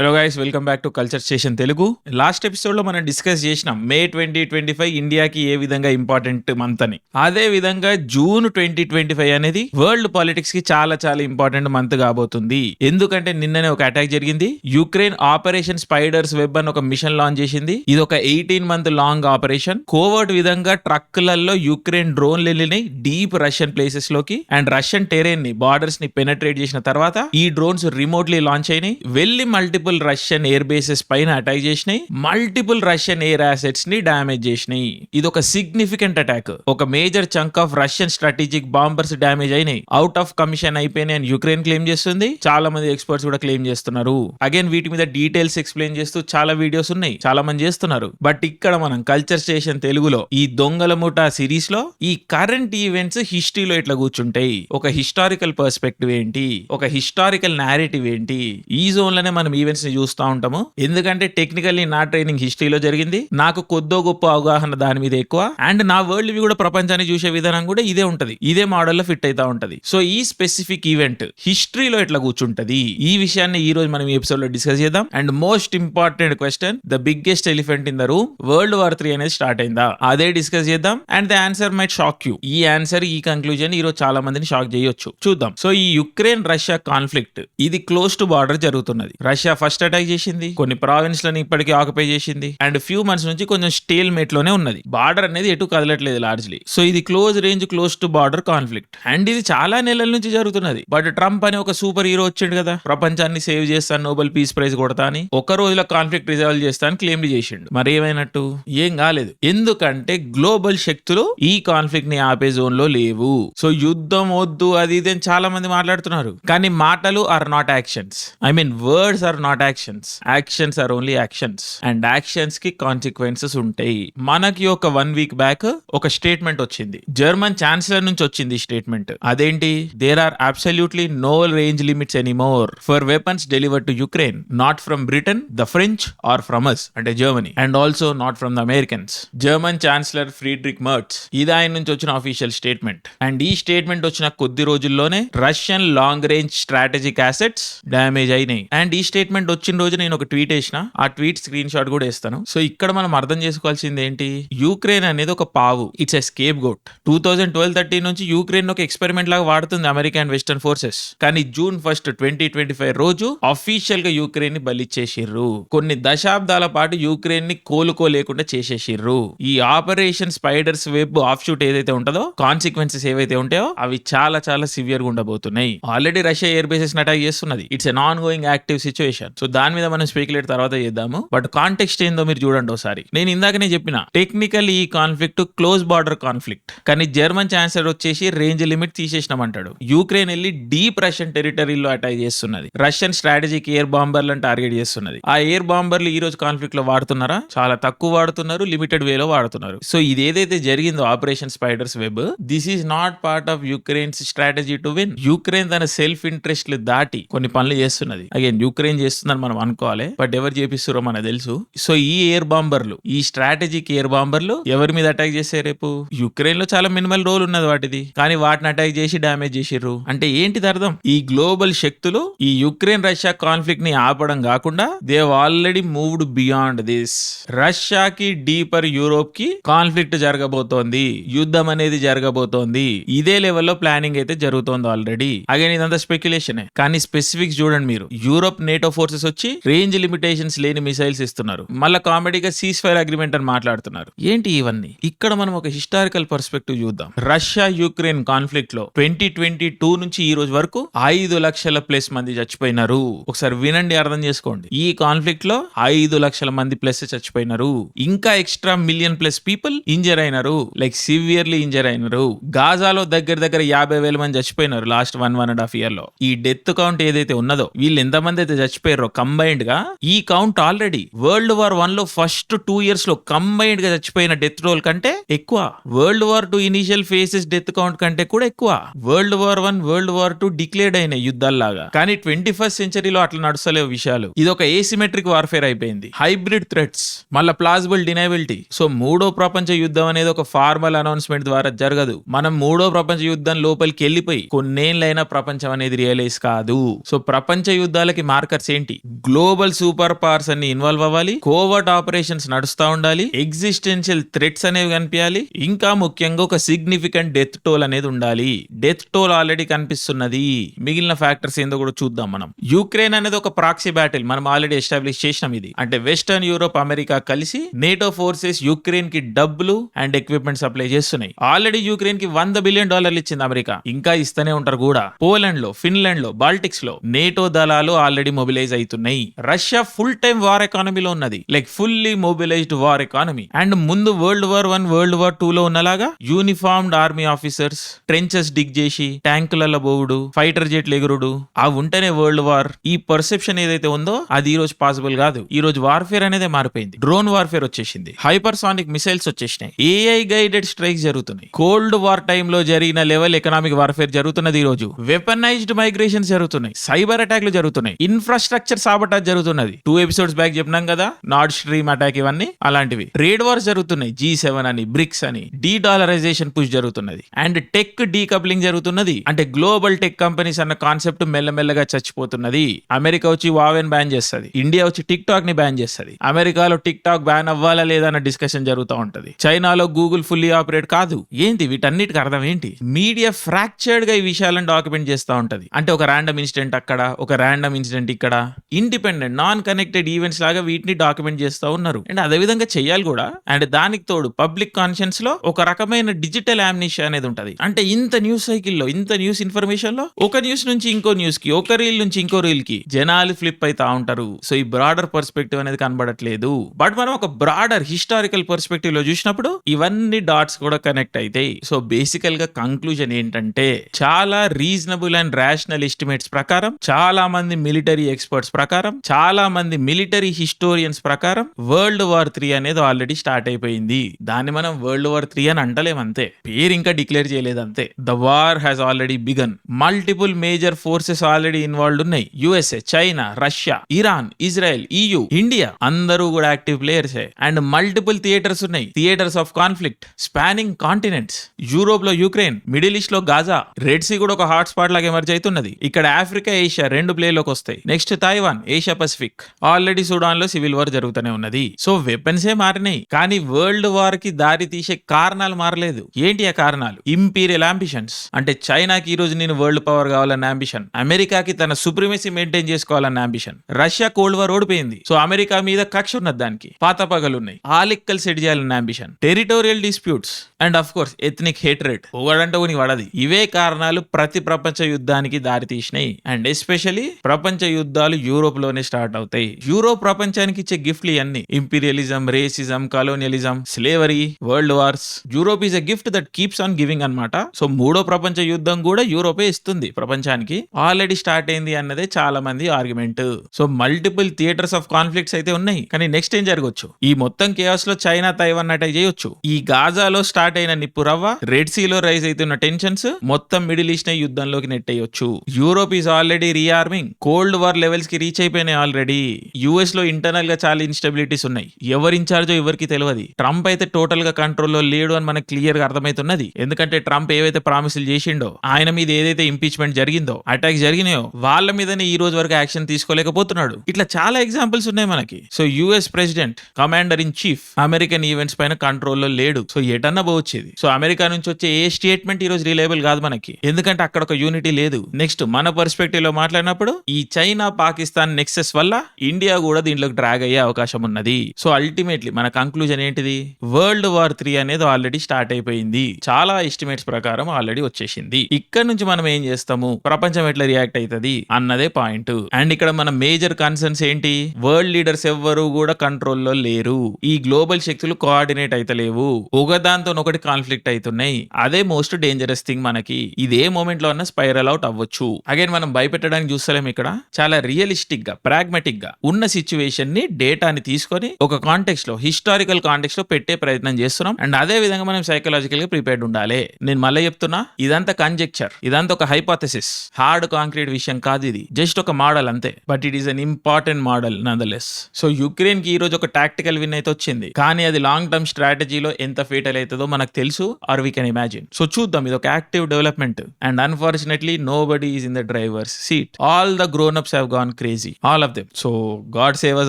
Hello guys welcome back to culture station Telugu last ఎపిసోడ్లో మనం discuss చేసినాం May twenty twenty five ఇండియాకి ఏ విధంగా ఇంపార్టెంట్ మంత్ అని. అదే విధంగా జూన్ ట్వంటీ ట్వంటీ ఫైవ్ అనేది వరల్డ్ పాలిటిక్స్కి చాలా చాలా ఇంపార్టెంట్ మంత్ కాబోతుంది. ఎందుకంటే నిన్ననే ఒక అటాక్ జరిగింది. యుక్రెయిన్ ఆపరేషన్ స్పైడర్స్ వెబ్ అని ఒక మిషన్ లాంచ్ చేసింది. ఇది ఒక eighteen month long operation covert విధంగా ట్రక్లలో యుక్రెయిన్ డ్రోన్లు వెళ్ళినాయి. డీప్ రష్యన్ ప్లేసెస్లోకి. అండ్ రష్యన్ టెరెన్ని బార్డర్స్ని పెనట్రేట్ చేసిన తర్వాత ఈ డ్రోన్స్ రిమోట్లీ లాంచ్ అయినాయి. వెళ్ళి మల్టిపుల్ రష్యన్ ఎయిర్ బేసెస్ పైన అటాక్ చేసినాయి. మల్టిపుల్ రష్యన్ ఎయిర్ అసెట్స్ని డామేజ్ చేసినాయి. ఇది ఒక సిగ్నిఫికెంట్ అటాక్ ఒక major chunk of Russian strategic bombers damage అయినాయి. అవుట్ ఆఫ్ కమిషన్ అయిపోయినాయి అని యుక్రెయిన్ క్లెయిమ్ చేస్తుంది. చాలా మంది ఎక్స్పర్ట్స్ కూడా క్లెయిమ్ చేస్తున్నారు. అగైన్ వీటి మీద డీటెయిల్స్ ఎక్స్ప్లెయిన్ చేస్తూ చాలా వీడియోస్ ఉన్నాయి. చాలా మంది చేస్తున్నారు. బట్ ఇక్కడ మనం కల్చర్ స్టేషన్ తెలుగులో ఈ దొంగల ముఠా సిరీస్లో ఈ కరెంట్ ఈవెంట్స్ హిస్టరీలో ఇట్లా కూర్చుంటాయి. ఒక హిస్టారికల్ పర్స్పెక్టివ్ ఏంటి? ఒక హిస్టారికల్ నేరేటివ్ ఏంటి? ఈ జోన్లోనే మనం ఈవెంట్స్ ని చూస్తూ ఉంటాము. ఎందుకంటే టెక్నికల్లీ నా ట్రైనింగ్ హిస్టరీలో జరిగింది. నాకు కొద్దో గొప్ప అవగాహన దాని మీద ఎక్కువ. అండ్ నా వరల్డ్ వ్యూ కూడా ప్రపంచాన్ని చూసే విధానం కూడా ఇదే ఉంటది. ఇదే మోడల్లో ఫిట్ అవుతా ఉంటది. సో ఈ స్పెసిఫిక్ ఈవెంట్ హిస్టరీలో ఎట్లా కూర్చుంటది? ఈ విషయాన్ని ఈ రోజు మనం ఈ ఎపిసోడ్లో డిస్కస్ చేద్దాం. And most important question the biggest elephant in the room world war three అనేది స్టార్ట్ అయిందా? అదే డిస్కస్ చేద్దాం. And the answer might shock you ఈ ఆన్సర్ ఈ కంక్లూజన్ ఈ రోజు చాలా మందిని షాక్ చేయొచ్చు. చూద్దాం. సో ఈ యుక్రెయిన్ రష్యా కాన్ఫ్లిక్ట్ ఇది క్లోజ్ టు బార్డర్ జరుగుతున్నది. రష్యా ఫస్ట్ అటాక్ చేసింది కొన్ని ప్రావిన్స్లను ఇప్పటికీ ఆక్యుపై చేసింది అండ్ ఫ్యూ మంత్స్ నుంచి కొంచెం స్టేల్ మేట్లోనే ఉన్నది. బార్డర్ అనేది ఎటు కదలట్లేదు లార్జ్లీ. సో ఇది close range close to border conflict. And ఇది చాలా నెలల నుంచి జరుగుతున్నది. బట్ ట్రంప్ అని ఒక సూపర్ హీరో వచ్చిండు కదా ప్రపంచాన్ని సేవ్ చేస్తాను నోబెల్ పీస్ ప్రైజ్ కొడతా అని ఒక రోజులో కాన్ఫ్లిక్ట్ రిజాల్వ్ చేస్తాను క్లెయిమ్ చేసిండు. మరి ఏమైనట్టు? ఏం కాలేదు. ఎందుకంటే గ్లోబల్ శక్తులు ఈ కాన్ఫ్లిక్ట్ని ఆపే జోన్లో లేవు. సో యుద్ధం వద్దు అది ఇది అని చాలా మంది మాట్లాడుతున్నారు. కానీ మాటలు are not actions. I mean words are not actions actions are only actions and యాక్షన్స్కి consequences ఉంటాయి. మనకి ఒక వన్ వీక్ బ్యాక్ ఒక స్టేట్మెంట్ వచ్చింది. జర్మన్ ఛాన్సలర్ నుంచి వచ్చింది స్టేట్మెంట్ అదేంటి? There are absolutely no range limits anymore for weapons deliver to Ukraine not from Britain the French or from us అంటే Germany and also not from the Americans German chancellor Friedrich Merz ఇది ఆయన నుంచి వచ్చిన official statement and ఈ statement వచ్చిన కొద్ది రోజుల్లోనే Russian long range strategic assets damage అయినాయి. అండ్ ఈ స్టేట్మెంట్ వచ్చిన రోజు నేను ఒక ట్వీట్ వేసిన. ఆ ట్వీట్ స్క్రీన్ షాట్ కూడా వేస్తాను. సో ఇక్కడ మనం అర్థం చేసుకోవాల్సింది ఏంటి? యూక్రెయిన్ అనేది ఒక పావు. It's a scapegoat two thousand twelve thirty నుంచి యూక్రెయిన్ ఒక ఎక్స్పెరిమెంట్ లాగా వాడుతుంది అమెరికా అండ్ వెస్టర్న్ ఫోర్సెస్ కానీ June first twenty twenty five రోజు అఫీషియల్గా యూక్రెయిన్ని బలిచ్చేసిర్రు. కొన్ని దశాబ్దాల పాటు యూక్రెయిన్ని కోలుకోలేకుండా చేసేసిర్రు. ఈ operation spiders web offshoot ఏదైతే ఉంటుందో కాన్సిక్వెన్సెస్ ఏవైతే ఉంటాయో అవి చాలా చాలా సివియర్గా ఉండబోతున్నాయి. Already Russia air bases attack చేస్తున్నది. It's an ongoing active situation so దాని మీద మనం స్పెక్యులేట్ తర్వాత చేద్దాము. బట్ కాంటెక్స్ట్ ఏందో మీరు చూడండి ఒకసారి. నేను ఇందాకనే చెప్పిన టెక్నికల్ ఈ కాన్ఫ్లిక్ట్ క్లోజ్ బార్డర్ కాన్ఫ్లిక్ట్ కానీ జర్మన్ ఛాన్సలర్ వచ్చేసి రేంజ్ లిమిట్ తీసేసినామంటాడు. యూక్రెయిన్ వెళ్ళి డీప్ రష్యన్ టెరిటరీలో అటాక్ చేస్తున్నది. రష్యన్ స్ట్రాటజిక్ ఎయిర్ బాంబర్లను టార్గెట్ చేస్తున్నది. ఆ ఎయిర్ బాంబర్లు ఈ రోజు కాన్ఫ్లిక్ట్లో వాడుతున్నారా? చాలా తక్కువ వాడుతున్నారు లిమిటెడ్ వేలో వాడుతున్నారు. సో ఇది ఏదైతే జరిగిందో operation spider's web this is not part of Ukraine's strategy to win Ukraine తన సెల్ఫ్ ఇంట్రెస్ట్ దాటి కొన్ని పనులు చేస్తున్నది. అగైన్ యుక్రెయిన్ చేపిస్తుందని మనం అనుకోవాలి. బట్ ఎవరు చేపిస్తారో మనకు తెలుసు. సో ఈ ఎయిర్ బాంబర్లు ఈ స్ట్రాటజిక్ ఎయిర్ బాంబర్లు ఎవరి మీద అటాక్ చేసే రేపు? యుక్రెయిన్లో చాలా మినిమల్ రోల్ ఉన్నది వాటిది. కానీ వాటిని అటాక్ చేసి డామేజ్ చేసిర్రు. అంటే ఏంటిది అర్థం? ఈ గ్లోబల్ శక్తులు ఈ యుక్రెయిన్ రష్యా కాన్ఫ్లిక్ట్ని ఆపడం కాకుండా they already moved beyond this. రష్యాకి deeper యూరోప్కి కాన్ఫ్లిక్ట్ జరగబోతోంది. యుద్ధం అనేది జరగబోతోంది. ఇదే లెవెల్లో ప్లానింగ్ అయితే జరుగుతోంది ఆల్రెడీ. అగైన్ ఇదంతా స్పెక్యులేషన్. కానీ స్పెసిఫిక్స్ చూడండి మీరు. యూరోప్ నేటో ఫోర్సెస్ వచ్చి రేంజ్ లిమిటేషన్స్ లేని మిసైల్స్ ఇస్తున్నారు. మళ్ళీ కామెడీగా సీజ్ ఫైర్ అగ్రిమెంట్ అని మాట్లాడుతున్నారు. ఏంటి ఇవన్నీ? ఇక్కడ మనం ఒక హిస్టారికల్ పర్స్పెక్టివ్ చూద్దాం. రష్యా యుక్రెయిన్ కాన్ఫ్లిక్ట్లో ట్వంటీ ట్వంటీ టూ నుంచి ఈ రోజు వరకు ఐదు లక్షల ప్లస్ మంది చచ్చిపోయినారు. ఒకసారి వినండి అర్థం చేసుకోండి. ఈ కాన్ఫ్లిక్ట్లో ఐదు లక్షల మంది ప్లస్ చచ్చిపోయినారు. ఇంకా extra million plus people injure అయినారు. లైక్ సివియర్లీ ఇంజర్ అయినారు. గాజాలో దగ్గర దగ్గర యాభై వేల మంది చచ్చిపోయినారు last one one and half ఇయర్లో. ఈ డెత్ కౌంట్ ఏదైతే ఉన్నదో వీళ్ళు ఎంతమంది అయితే చచ్చిపోయారు కంబైన్డ్గా. ఈ కౌంట్ ఆల్రెడీ వరల్డ్ వార్ వన్లో ఫస్ట్ టూ ఇయర్స్లో కంబైన్డ్గా చచ్చిపోయిన డెత్ రోల్ కంటే ఎక్కువ. World war two initial phases death count కంటే కూడా ఎక్కువ. World war one world war two declared అయిన యుద్ధాల్లాగా. కానీ ట్వంటీ ఫస్ట్ సెంచరీలో అట్లా నడుస్తలేవు విషయాలు. ఇది ఒక ఏసిమెట్రిక్ వార్ఫేర్ అయిపోయింది. హైబ్రిడ్ థ్రెట్స్ మళ్ళీ ప్లాజిబుల్ డినైబిలిటీ సో మూడో ప్రపంచ యుద్ధం అనేది ఒక ఫార్మల్ అనౌన్స్మెంట్ ద్వారా జరగదు. మనం మూడో ప్రపంచ యుద్ధం లోపలికి వెళ్ళిపోయి కొన్నేళ్ళైనా ప్రపంచం అనేది రియలైజ్ కాదు. సో ప్రపంచ యుద్ధాలకి మార్కర్స్ ఏంటి? ఏంటి? గ్లోబల్ సూపర్ పవర్స్ అన్ని ఇన్వాల్వ్ అవ్వాలి కోవర్ట్ ఆపరేషన్స్ నడుస్తూ ఉండాలి ఎగ్జిస్టెన్షియల్ థ్రెట్స్ అనేవి కనిపించాలి ఇంకా ముఖ్యంగా ఒక సిగ్నిఫికెంట్ డెత్ టోల్ అనేది ఉండాలి. డెత్ టోల్ ఆల్రెడీ కనిపిస్తున్నది. మిగిలిన ఫ్యాక్టర్స్ ఏందో కూడా చూద్దాం మనం. యుక్రెయిన్ అనేది ఒక ప్రాక్సీ బ్యాటిల్ మనం ఆల్రెడీ ఎస్టాబ్లిష్ చేసినాం ఇది. అంటే వెస్టర్న్ యూరోప్ అమెరికా కలిసి నేటో ఫోర్సెస్ యుక్రెయిన్కి డబ్బులు అండ్ ఎక్విప్మెంట్ సప్లై చేస్తున్నాయి. ఆల్రెడీ యుక్రెయిన్కి వంద బిలియన్ డాలర్లు ఇచ్చింది అమెరికా. ఇంకా ఇస్తూనే ఉంటారు కూడా. పోలాండ్లో ఫిన్లాండ్లో బాల్టిక్స్లో నేటో దళాలు ఆల్రెడీ మొబిలైజ్ అవుతున్నాయి. రష్యా ఫుల్ టైం వార్ ఎకానమీలో ఉన్నది. Like fully mobilized war economy and ముందు world war one world war two లో ఉన్నలాగా uniformed army officers trenches dig చేసి ట్యాంకులలో బోవుడు ఫైటర్ జెట్లు ఎగురుడు అవి ఉంటేనే వరల్డ్ వార్ ఈ పర్సెప్షన్ ఏదైతే ఉందో అది ఈ రోజు పాసిబుల్ కాదు. ఈ రోజు వార్ఫేర్ అనేది మారిపోయింది. డ్రోన్ వార్ఫేర్ వచ్చేసింది. హైపర్సానిక్ మిసైల్స్ వచ్చేసినాయి. ఏఐ గైడెడ్ స్ట్రైక్స్ జరుగుతున్నాయి. కోల్డ్ వార్ టైంలో జరిగిన లెవెల్ ఎకనామిక్ వార్ఫేర్ జరుగుతున్నది ఈ రోజు. వెపనైజ్డ్ మైగ్రేషన్స్ జరుగుతున్నాయి. సైబర్ అటాక్లు జరుగుతున్నాయి. ఇన్ఫ్రాస్ట్రక్చర్ సాబటాజ్ జరుగుతున్నది. టూ ఎపిసోడ్స్ బ్యాక్ చెప్పినాం కదా నార్డ్ స్ట్రీమ్ అటాక్ ఇవన్నీ అలాంటివి. ట్రేడ్ వార్స్ జరుగుతున్నాయి. జీ సెవెన్ అని బ్రిక్స్ అని డీ డాలరైజేషన్ పుష్ జరుగుతున్నది. అండ్ టెక్ డీకప్లింగ్ జరుగుతున్నది. అంటే గ్లోబల్ టెక్ కంపెనీస్ అన్న కాన్సెప్ట్ మెల్లమెల్లగా చచ్చిపోతున్నది. అమెరికా వచ్చి వావెన్ బ్యాన్ చేస్తుంది. ఇండియా వచ్చి టిక్ టాక్ని బ్యాన్ చేస్తుంది. అమెరికాలో టిక్ టాక్ బ్యాన్ అవ్వాలా లేదా అన్న డిస్కషన్ జరుగుతూ ఉంటది. చైనాలో గూగుల్ ఫుల్లీ ఆపరేట్ కాదు. ఏంటి? వీటన్నిటికి అర్థం ఏంటి? మీడియా ఫ్రాక్చర్డ్గా ఈ విషయాలను డాక్యుమెంట్ చేస్తూ ఉంటది. అంటే ఒక ర్యాండమ్ ఇన్సిడెంట్ అక్కడ ఒక ర్యాండమ్ ఇన్సిడెంట్ ఇక్కడ ఇండిపెండెంట్ నాన్ కనెక్టెడ్ ఈవెంట్స్ లాగా వీటిని డాక్యుమెంట్ చేస్తూ ఉన్నారు. అండ్ అదే విధంగా చెయ్యాలి కూడా. అండ్ దానికి తోడు పబ్లిక్ కాన్షియన్స్లో ఒక రకమైన డిజిటల్ యామ్నిషియా అనేది ఉంటది. అంటే ఇంత న్యూస్ సైకిల్లో ఇంత న్యూస్ ఇన్ఫర్మేషన్లో ఒక న్యూస్ నుంచి ఇంకో న్యూస్కి ఒక రీల్ నుంచి ఇంకో రీల్కి జనాలు ఫ్లిప్ అవుతా ఉంటారు. సో ఈ బ్రాడర్ పర్స్పెక్టివ్ అనేది కనబడట్లేదు. బట్ మనం ఒక బ్రాడర్ హిస్టారికల్ పర్స్పెక్టివ్లో చూసినప్పుడు ఇవన్నీ డాట్స్ కూడా కనెక్ట్ అవుతాయి సో బేసికల్గా కంక్లూజన్ ఏంటంటే చాలా రీజనబుల్ అండ్ రేషనల్ ఎస్టిమేట్స్ ప్రకారం చాలా మంది మిలిటరీ ఎక్స్పర్ట్ ఎక్స్పర్ట్స్ ప్రకారం చాలా మంది మిలిటరీ హిస్టోరియన్స్ ప్రకారం వరల్డ్ వార్ త్రీ అనేది ఆల్రెడీ స్టార్ట్ అయిపోయింది. దాన్ని మనం వరల్డ్ వార్ త్రీ అని అంటలేం అంతే. పేరు ఇంకా డిక్లేర్ చేయలేదు అంతే. The war has already begun multiple major forces already involved ఉన్నాయి. USA China Russia Iran Israel EU India అందరూ కూడా active players and multiple theatres ఉన్నాయి. Theatres of conflict spanning continents యూరోప్లో యుక్రెయిన్ మిడిల్ ఈస్ట్లో గాజా రెడ్ సీ కూడా ఒక hot spot లాగా emerge అవుతున్నది. ఇక్కడ ఆఫ్రికా ఏషియా రెండు ప్లే లోకి వస్తాయి. Next Taiwan Asia Pacific. Already సుడాన్లో civil war జరుగుతూనే ఉన్నది. సో వెపన్సే మారినాయి. కానీ వరల్డ్ వార్కి దారి తీసే కారణాలు మారలేదు. ఏంటి ఆ కారణాలు? ఇంపీరియల్ అంబిషన్స్ అంటే చైనాకి ఈ రోజు నేను వరల్డ్ పవర్ కావాలన్న అంబిషన్ అమెరికాకి తన సుప్రీమసీ మెయింటైన్ చేసుకోవాలన్న అంబిషన్ రష్యా కోల్డ్ వార్ ఓడిపోయింది. సో అమెరికా మీద కక్ష ఉన్నది దానికి. పాత పగలున్నాయి. ఆ సెట్ చేయాలన్న ambition territorial disputes. And of course ethnic hatred ఒకడంటే ఒకనికి పడది ఇవే కారణాలు ప్రతి ప్రపంచ యుద్ధానికి దారి తీసినాయి. అండ్ ఎస్పెషలీ ప్రపంచ యుద్ధాలు యూరోప్లోనే స్టార్ట్ అవుతాయి. యూరోప్ ప్రపంచానికి ఇచ్చే గిఫ్ట్లు ఇవన్నీ imperialism racism colonialism slavery world wars. Europe is a gift that keeps on giving అన్నమాట. సో మూడో ప్రపంచ యుద్ధం కూడా యూరోపే ఇస్తుంది ప్రపంచానికి. ఆల్రెడీ స్టార్ట్ అయింది అన్నదే చాలా మంది argument. So multiple theatres of conflicts అయితే ఉన్నాయి. కానీ నెక్స్ట్ ఏం జరగవచ్చు ఈ మొత్తం కేయాస్లో చైనా తైవాన్ అటాక్ చేయొచ్చు ఈ గాజాలో స్టార్ట్ అయిన నిప్పు రవ్వ రెడ్ సీలో రైజ్ అవుతున్న టెన్షన్స్ మొత్తం మిడిల్ ఈస్ట్ యుద్ధంలోకి నెట్టేయొచ్చు. Europe is already rearming. Cold war levels కి రీచ్ అయిపోయినాయి ఆల్రెడీ యుఎస్లో ఇంటర్నల్గా చాలా ఇన్స్టెబిలిటీస్ ఉన్నాయి. ఎవరు ఇన్ఛార్జో ఎవరికి తెలియదు ట్రంప్ అయితే టోటల్గా కంట్రోల్లో లేడు అని మనకు క్లియర్గా అర్థమవుతున్నది ఎందుకంటే ట్రంప్ ఏవైతే ప్రామిసులు చేసిండో ఆయన మీద ఏదైతే ఇంపీచ్మెంట్ జరిగిందో అటాక్ జరిగినాయో వాళ్ళ మీదనే ఈ రోజు వరకు యాక్షన్ తీసుకోలేకపోతున్నాడు. ఇట్లా చాలా ఎగ్జాంపుల్స్ ఉన్నాయి మనకి. So US president commander in chief American events పైన కంట్రోల్లో లేడు. సో ఎటన్నా పోవచ్చేది. సో అమెరికా నుంచి వచ్చే ఏ స్టేట్మెంట్ ఈ రోజు రిలేబుల్ కాదు మనకి. ఎందుకంటే అక్కడ ఒక యూనిటీ లేదు. నెక్స్ట్ మన పర్స్పెక్టివ్లో మాట్లాడినప్పుడు ఈ చైనా పాకిస్తాన్ పాకిస్తాన్ నెక్సెస్ వల్ల ఇండియా కూడా దీంట్లోకి డ్రాగ్ అయ్యే అవకాశం ఉన్నది. సో అల్టిమేట్లీ మన కంక్లూజన్ ఏంటిది? వరల్డ్ వార్ త్రీ అనేది ఆల్రెడీ స్టార్ట్ అయిపోయింది. చాలా ఎస్టిమేట్స్ ప్రకారం ఆల్రెడీ వచ్చేసింది. ఇక్కడ నుంచి మనం ఏం చేస్తాము? ప్రపంచం ఎట్లా రియాక్ట్ అవుతుంది అన్నదే పాయింట్ అండ్ ఇక్కడ మన మేజర్ కన్సర్న్స్ ఏంటి? వరల్డ్ లీడర్స్ ఎవ్వరు కూడా కంట్రోల్లో లేరు. ఈ గ్లోబల్ శక్తులు కోఆర్డినేట్ అయితలేవు. ఒకదాంతో ఒకటి కాన్ఫ్లిక్ట్ అవుతున్నాయి అదే మోస్ట్ డేంజరస్ థింగ్ మనకి. ఇదే మూమెంట్లో అన్న స్పైరల్ అవుట్ అవ్వచ్చు. అగైన్ మనం భయపెట్టడానికి చూస్తలేం ఇక్కడ. చాలా రియల్ గా ప్రాగ్మాటిక్గా ఉన్న సిచ్యువేషన్ని డేటాని తీసుకొని ఒక కాంటెక్స్లో హిస్టారికల్ కాంటెక్స్లో పెట్టే ప్రయత్నం చేస్తున్నాం. అండ్ అదే విధంగా మనం సైకలాజికల్గా ప్రిపేర్డ్ ఉండాలి. నేను మళ్ళీ చెప్తున్నా ఇదంతా కంజెక్చర్ ఇదంతా ఒక హైపాథసిస్ హార్డ్ కాంక్రీట్ విషయం కాదు ఇది. జస్ట్ ఒక మోడల్ అంతే. But it is an important model nonetheless so యుక్రెయిన్కి ఈ రోజు ఒక టాక్టికల్ విన్ అయితే వచ్చింది. కానీ అది లాంగ్ టర్మ్ స్ట్రాటజీలో ఎంత ఫీటల్ అవుతుందో మనకు తెలుసు or we can imagine so చూద్దాం. ఇది ఒక active development and unfortunately nobody is in the driver's seat all the grown ups have gone gone crazy all of them so God save us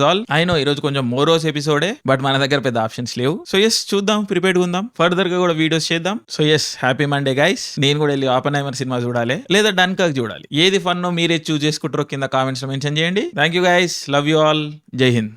all I know ఈ రోజు కొంచెం మోరోస్ ఎపిసోడే but మన దగ్గర పెద్ద options లేవు. సో ఎస్ చూద్దాం prepared ఉందాం. ఫర్దర్గా కూడా వీడియోస్ చేద్దాం. So yes happy Monday guys నేను కూడా వెళ్ళి ఆపనైమర్ సినిమా చూడాలి. లేదా డన్ కాక్ చూడాలి. ఏది ఫన్నో మీరే చూస్ చేసుకుంటారో కింద కామెంట్స్లో మెన్షన్ చేయండి. Thank you guys love you all జై హింద్